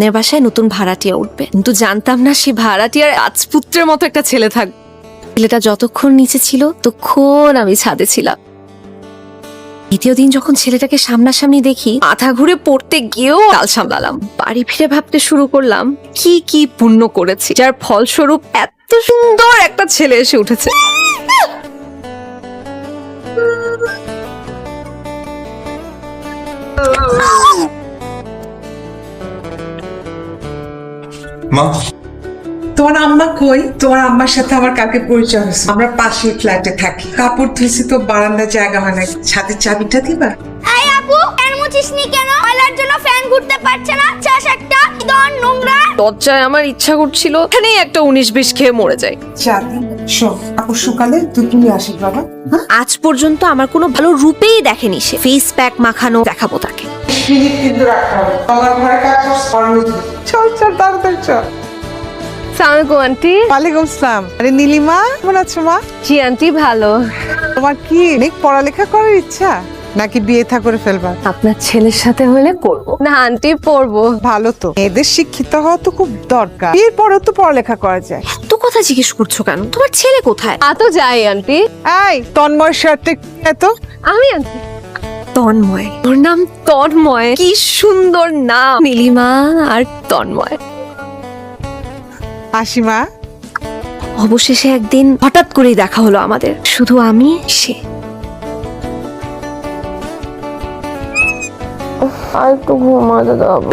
নের বাসায় নতুন ভাড়াটিয়া উঠবে। কিন্তু জানতাম না সে ভাড়াটিয়ার রাজপুত্রের মতো একটা ছেলে থাকবে ছেলেটা যতক্ষণ নিচে ছিল, ততক্ষণ আমি ছাদে ছিলাম। দ্বিতীয় দিন যখন ছেলেটাকে সামনাসামনি দেখি, মাথা ঘুরে পড়তে গিয়েও কাল সামলালাম। বাড়ি ফিরে ভাবতে শুরু করলাম, কি কি পুণ্য করেছি, যার ফলস্বরূপ এত সুন্দর একটা ছেলে এসে উঠেছে। মা। তোমার আম্মা কই? তোমার আম্মার সাথে আমার কাকে পরিচয় হয়েছে? আমরা পাশের ফ্ল্যাটে থাকি। কাপড় ধুয়েছি তো জায়গা হয় না ছাদের চাবিটা দিবা? এই আপু ফ্যান মুছিসনি কেন? জন্য ফ্যান ঘুরতে পারছে না? চাষ একটা দন নোংরা। লজ্জায় আমার ইচ্ছা করছিল এখানেই একটা উনিশ বিশ খেয়ে মরে যায় চাবি শোন তুই তুমি আসিস বাবা। আজ পর্যন্ত আমার কোনো ভালো রূপেই দেখেনি সে। ফেস প্যাক মাখানো দেখাবো তাকে। মিনিট কিন্তু রাখতে হবে আমার ঘরে কাজ চল চল তাড়াতাড়ি চল। সালামালাইকুম আন্টি। ওয়ালাইকুম সালাম। আরে নীলিমা কেমন আছো মা? জি আন্টি ভালো। তোমার কি অনেক পড়ালেখা করার ইচ্ছা? নাকি বিয়ে থা করে ফেলবা? আপনার ছেলের সাথে হলে করব। না আন্টি পড়ব। ভালো তো। এদের শিক্ষিত হওয়া তো খুব দরকার। বিয়ের পরেও তো পড়ালেখা করা যায়। এত কথা জিজ্ঞেস করছ কেন? তোমার ছেলে কোথায়? আ তো যাই আন্টি। এই তন্ময় শার্টটা এত আমি আন্টি। তন্ময়। ওর নাম তন্ময়। কি সুন্দর নাম। নীলিমা আর তন্ময়। হাসিমা অবশেষে একদিন হঠাৎ করেই দেখা হলো আমাদের। শুধু আমি সে।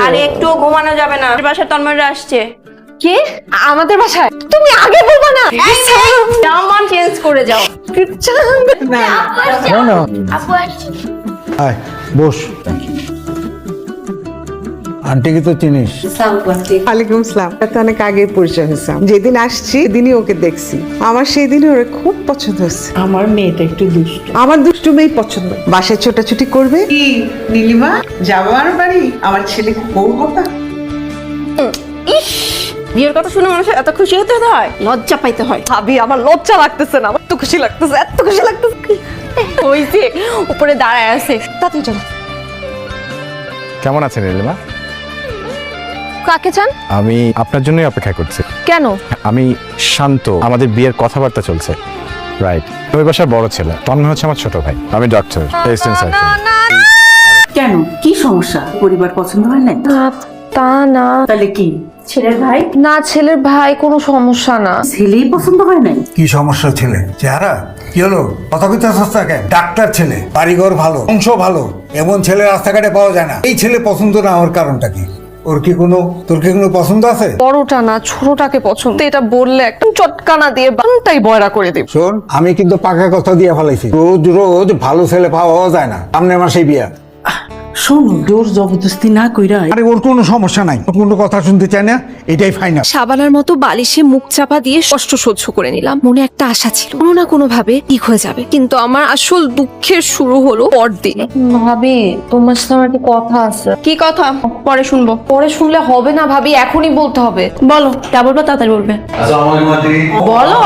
আরে একটু ঘুমানো যাবে না। বাসায় তন্ময়রা আসছে। কে? আমাদের বাসায়? তুমি আগে বলবা না। জামা চেঞ্জ করে যাও। না না। আপু আসছে। আয় বস। আন্টিকে তো চিনিস? ওয়ালাইকুম সালাম। তো অনেক আগে পরিচয় হয়েছে। যেদিন আসছি সেদিনই ওকে দেখছি। আমার সেই দিনই ওরে খুব পছন্দ হয়েছে। আমার মেয়েটা একটু দুষ্ট। আমার দুষ্টু মেয়েই পছন্দ। বাসায় ছোটাছুটি করবে? কি নীলিমা? যাব আর বাড়ি? আমার ছেলে বউ হবা বিয়ের কথা শুনে মানুষের এত খুশি হতে হয়? লজ্জা পাইতে হয়। ভাবি আমার লজ্জা লাগতেছে না। আমার তো খুশি লাগতেছে এত খুশি লাগতেছে। ওই যে উপরে দাঁড়ায় আছে। তাড়াতাড়ি চলো। কেমন আছেন নীলিমা? কাকে চান? আমি আপনার জন্যই অপেক্ষা করছি। কেন? আমি শান্ত আমাদের বিয়ের কথাবার্তা চলছে। রাইট ওই বাসার বড় ছেলে তন্ময় হচ্ছে আমার ছোট ভাই। আমি ডক্টর এসিস্ট্যান্ট কেন? কি সমস্যা? পরিবার পছন্দ হয় না তা না। তাহলে কি? ছেলের ভাই? না ছেলের ভাই কোনো সমস্যা না। ছেলেই পছন্দ হয় নাই? কি সমস্যা ছেলে? চেহারা? কি হলো? কথা কইতে সস্তা কেন? ডাক্তার ছেলে বাড়িঘর ভালো অংশ ভালো এমন ছেলে রাস্তাঘাটে পাওয়া যায় না। এই ছেলে পছন্দ না হওয়ার কারণটা কি? ওর কি কোনো তোর কি কোনো পছন্দ আছে? বড়টা না ছোটটাকে পছন্দ। এটা বললে একদম চটকানা দিয়ে বানটাই বয়রা করে দেব। শোন আমি কিন্তু পাকা কথা দিয়ে ফেলাইছি। রোজ রোজ ভালো ছেলে পাওয়া যায় না। সামনে মাসে বিয়া। শোন জোর জবরদস্তি না কইরা আরে ওর কোনো সমস্যা নাই। ওর কোনো কথা শুনতে চায় না এটাই ফাইনাল সাবানার মতো বালিশে মুখ চাপা দিয়ে কষ্ট সহ্য করে নিলাম। মনে একটা আশা ছিল কোনো না কোনো ভাবে ঠিক হয়ে যাবে। কিন্তু আমার আসল দুঃখের শুরু হলো পরদিন। ভাবি তোমার সাথে আমার একটা কথা আছে। কি কথা? পরে শুনব। পরে শুনলে হবে না ভাবি এখনই বলতে হবে। বলো যা বলব তাড়াতাড়ি বলবে। বলো।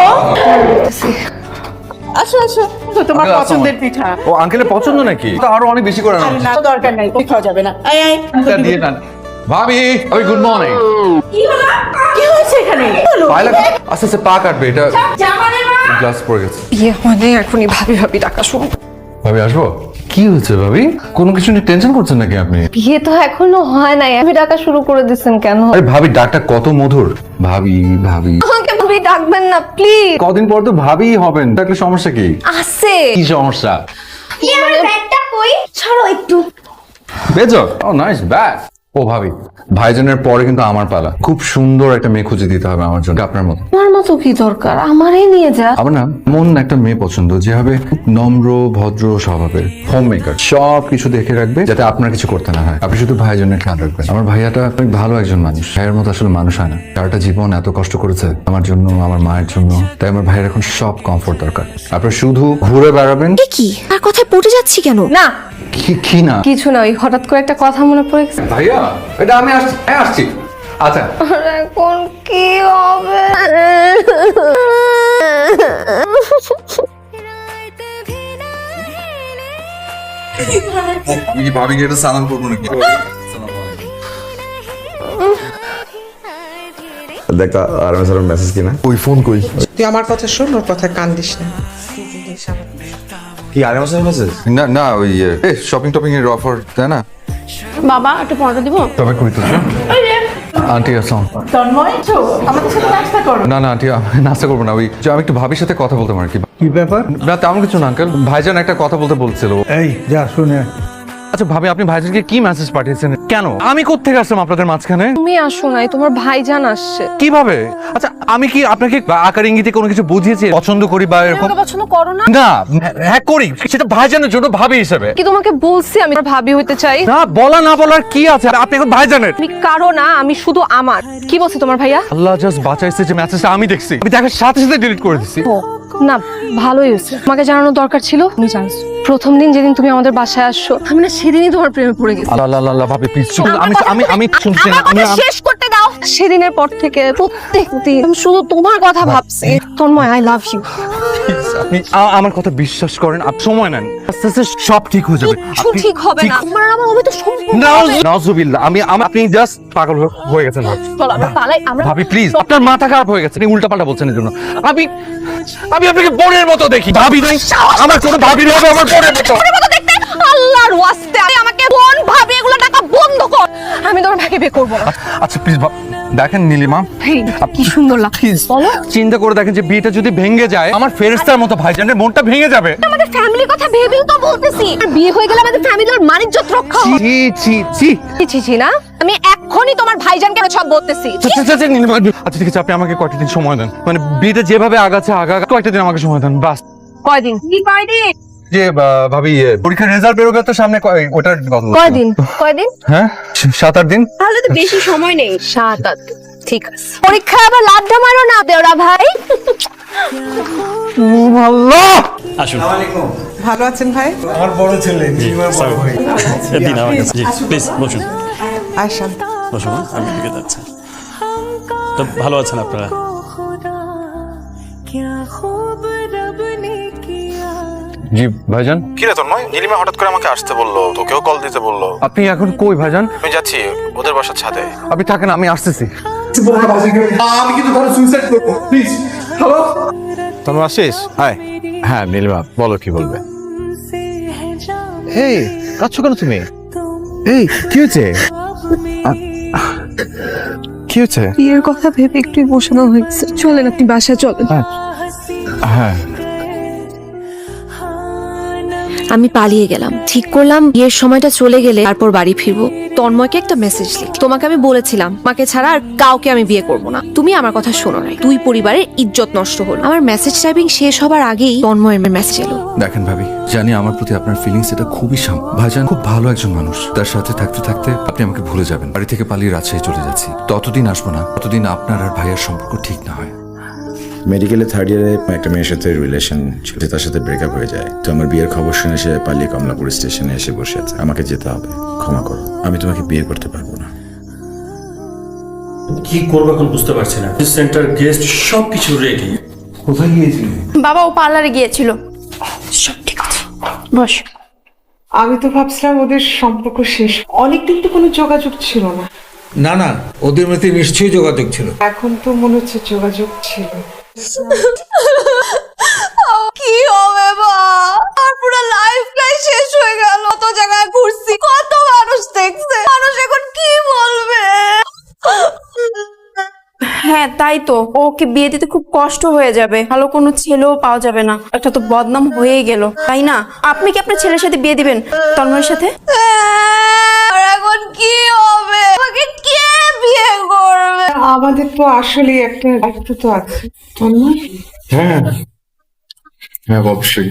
আসো আসো তো তোমার পছন্দের পিঠা। ও আঙ্কেলের পছন্দ নাকি? তো আরও অনেক বেশি করে না দরকার নাই পিঠাও যাবে না। এই এই। এটা দিয়ে না ভাবি ভাবি গুড মর্নিং কি হয়েছে এখানে? পায়লা আস্তে আস্তে পা কাটবে এটা গ্লাস পড়ে গেছে। বিয়ে মানে এখনই ভাবি ভাবি ডাকা শুরু ভাবি আসব? কি হচ্ছে ভাবি? কোনো কিছু নিয়ে টেনশন করছেন নাকি আপনি? বিয়ে তো এখনও হয় নাই আমি ডাকা শুরু করে দিচ্ছেন কেন? আরে ভাবি ডাকটা কত মধুর। ভাবি ভাবি। আমাকে ভাবি ডাকবেন না প্লিজ কদিন পর তো ভাবি হবেন ডাকলে সমস্যা কি? আছে। কি সমস্যা? আমার ব্যাগটা কই? ছাড়ো একটু। বেজো ও নাইস ব্যাগ ও ভাবি ভাইজানের পরে কিন্তু আমার পালা। খুব সুন্দর একটা মেয়ে খুঁজে দিতে হবে আমার জন্য আপনার মতো। আমার মতো কি দরকার? আমারই নিয়ে যা। আমার না মন একটা মেয়ে পছন্দ যে হবে নম্র ভদ্র স্বভাবের হোম মেকার সব কিছু দেখে রাখবে যাতে আপনার কিছু করতে না হয়। আপনি শুধু ভাইজনের খেয়াল রাখবেন। আমার ভাইয়াটা অনেক ভালো একজন মানুষ। ভাইয়ের মতো আসলে মানুষ হয় না। সারাটা জীবন এত কষ্ট করেছে আমার জন্য আমার মায়ের জন্য। তাই আমার ভাইয়ের এখন সব কমফোর্ট দরকার। আপনার শুধু ঘুরে বেড়াবেন। কি? আর কথায় পড়ে যাচ্ছি কেন? না। কি কি না? কিছু না ওই হঠাৎ করে একটা কথা মনে পড়ে গেছে। ভাইয়া! এটা আমি আসছি হ্যাঁ আসছি। আচ্ছা। এখন কি হবে? ভাবি এটা সালাম করব নাকি? দেখতা আরামে সারাম মেসেজ কিনা। ওই ফোন কই? তুই আমার কথা শোন ওর কথা কান দিস না। কি সারাম মেসেজ না না ওই শপিং টপিং এর অফার তাই না? বাবা একটু পরোটা দিব? তবে কই তো আন্টি আসসালাম। তন্ময় তো আমাদের সাথে নাস্তা করো। না না আন্টি আমি নাস্তা করব না। ওই যে আমি একটু ভাবির সাথে কথা বলতে পারি। কি কি ব্যাপার? না তেমন কিছু না আঙ্কেল। ভাইজান একটা কথা বলতে বলছিল। এই যা শুনে। আচ্ছা ভাবি আপনি ভাইজানকে কি মেসেজ পাঠিয়েছেন? কেন? আমি কোত্থেকে আসলাম আপনাদের মাঝখানে? তুমি আসো নাই তোমার ভাইজান আসছে। কীভাবে? আচ্ছা আমি কি আপনাকে আকার ইঙ্গিতে কোনো কিছু বুঝিয়েছি পছন্দ করি বা এরকম? আমাকে পছন্দ করো না? না হ্যাঁ করি। সেটা ভাইজানের জন্য ভাবি হিসেবে। কি তোমাকে বলছি আমি ভাবি হইতে চাই? না বলা না বলার কি আছে? আপনি এখন ভাইজানের। তুমি কারও না আমি শুধু আমার। কি বলছে তোমার ভাইয়া? আল্লাহ জাস্ট বাঁচাইছে যে মেসেজটা আমি দেখছি। আমি দেখার সাথে সাথে ডিলিট করে দিছি। না ভালোই হয়েছে। তোমাকে জানানো দরকার ছিল তুমি জানছো। প্রথম দিন যেদিন তুমি আমাদের বাসায় আসছো আমি না সেদিনই তোমার প্রেমে পড়ে গেছি। আল্লাহ আল্লাহ ভাবি প্লিজ আমি আমি আমি শুনছি না আমি শেষ করতে দাও। সেদিনের পর থেকে প্রত্যেক দিন শুধু তোমার কথা ভাবছি। তন্ময় আই লাভ ইউ আপনি আমার কথা বিশ্বাস করেন আপনি সময় নেন। আস্তে আস্তে সব ঠিক হয়ে যাবে। কিছু ঠিক হবে না। আর আমার নাউজুবিল্লাহ আমি আপনি জাস্ট পাগল হয়ে- গেছেন ভাবি। আমরা পালাই আমরা ভাবি প্লিজ আপনার মাথা খারাপ হয়ে গেছে আপনি উল্টাপাল্টা বলছেন এর জন্য। আমি আমি আপনাকে বোনের মতো দেখি। ভাবি নাই? আমার কোনো ভাবি হবে আমার বোনের মতো। আমার আল্লাহর ওয়াস্তে আমাকে বোন ভাবে এগুলো টাকা বন্ধ কর। আমি তোমার ভাইকে বিয়ে করব আচ্ছা প্লিজ দেখেন নীলিমা। কি সুন্দর লাগছে। বলো। চিন্তা করে দেখেন যে বিয়েটা যদি ভেঙে যায় আমার ফেরেস্তার মতো ভাইজানের মনটা ভেঙে যাবে। আমাদের ফ্যামিলির কথা ভেবেও তো বলতেছি। আর বিয়ে হয়ে গেলে আমাদের ফ্যামিলির মানিজ্যত রক্ষা হবে। ছি ছি ছি। ছি ছি না। আমি এক্ষুনি তোমার ভাইজানকে আমি সব বলতেছি। আচ্ছা, আচ্ছা, আচ্ছা, নীলিমা, আচ্ছা ঠিক আছে আপনি আমাকে কয়েকটা দিন সময় দেন? মানে বিয়েটা যেভাবে আগাচ্ছে আগা কয়েকটা দিন আমাকে সময় দেন? বাস। কয়দিন? কি কয়দিন? যে ভাবি ইয়ে, পরীক্ষার রেজাল্ট বেরোবে তো সামনে ওটার। কয়দিন? কয়দিন? হ্যাঁ? সাত আট দিন তাহলে তো বেশি সময় নেই। সাত আট ঠিক আছে। পরীক্ষা আবার লাড্ডা মারো না দেওরা ভাই। আল্লাহ! আসুন। ভালো আছেন ভাই? আমার বড় ছেলে ভাই দিন আমার কাছে প্লিজ বসুন। আয় বসুন আমি দিকে যাচ্ছি। তো ভালো আছেন আপনারা? জি ভাইজান। কিরে তন্ময় নীলিমা হঠাৎ করে আমাকে আসতে বলল তোকেও কল দিতে বলল। আপনি এখন কই ভাইজান? আমি যাচ্ছি ওদের বাসার ছাদে। আপনি থাকেন আমি আসতেছি। হ্যালো তন্ময় আসিস হাই হ্যাঁ নীলিমা বলো কি বলবে? এই কাচ্ছ কেন তুমি? এই কি হয়েছে? কি হয়েছে? বিয়ের কথা ভেবে একটু ইমোশনাল হয়েছে চলেন আপনি বাসায় চলেন। হ্যাঁ। আমি পালিয়ে গেলাম। ঠিক করলাম, বিয়ের সময়টা চলে গেলে তারপর বাড়ি ফিরবো। তন্ময়কে একটা মেসেজ লিখ। তোমাকে আমি বলেছিলাম, মাকে ছাড়া আর কাউকে আমি বিয়ে করব না। তুমি আমার কথা শোনো নাই। দুই পরিবারের ইজ্জত নষ্ট হলো। আমার মেসেজ টাইপিং শেষ হবার আগেই তন্ময়ের মেসেজ এলো। দেখেন ভাবি, জানি আমার প্রতি আপনার ফিলিংস এটা খুবই সাম ভাইজান খুব ভালো একজন মানুষ। তার সাথে থাকতে থাকতে আপনি আমাকে ভুলে যাবেন। বাড়ি থেকে পালিয়ে রাজশাহী চলে যাচ্ছি। ততদিন আসব না। ততদিন আপনার আর ভাইয়ের সম্পর্ক ঠিক না হয়। মেডিকেলে থার্ড ইয়ারে একটা মেয়ের সাথে রিলেশন ছিল তার সাথে ব্রেকআপ হয়ে যায়। তো আমার বিয়ের খবর শুনে সে পালিয়ে কমলাপুর স্টেশনে এসে বসে আছে। আমাকে যেতে হবে ক্ষমা করো। আমি তোমাকে বিয়ে করতে পারব না। কি করব এখন বুঝতে পারছি না। সেন্টার গেস্ট সব কিছু রেডি কোথায় গিয়েছিলি? বাবা ও পার্লারে গিয়েছিল। সব ঠিক আছে। বস। আমি তো ভাবছিলাম ওদের সম্পর্ক শেষ। অনেকদিন তো কোনো যোগাযোগ ছিল না। না না ওদের মধ্যে নিশ্চয়ই যোগাযোগ ছিল। এখন তো মনে হচ্ছে যোগাযোগ ছিল। কি হবে বা আর পুরো লাইফটাই শেষ হয়ে গেল। কত জায়গায় ঘুরছি কত মানুষ দেখছে। মানুষ এখন কি বলবে? হ্যাঁ তাই তো। ওকে বিয়ে দিতে খুব কষ্ট হয়ে যাবে। ভালো কোনো ছেলেও পাওয়া যাবে না। একটা তো বদনাম হয়েই গেল। তাই না? আপনি কি আপনার ছেলের সাথে বিয়ে দিবেন? তন্ময়ের সাথে? আমাদের তো আসলে একটা দায়িত্ব তো আছে হ্যাঁ হ্যাঁ অবশ্যই।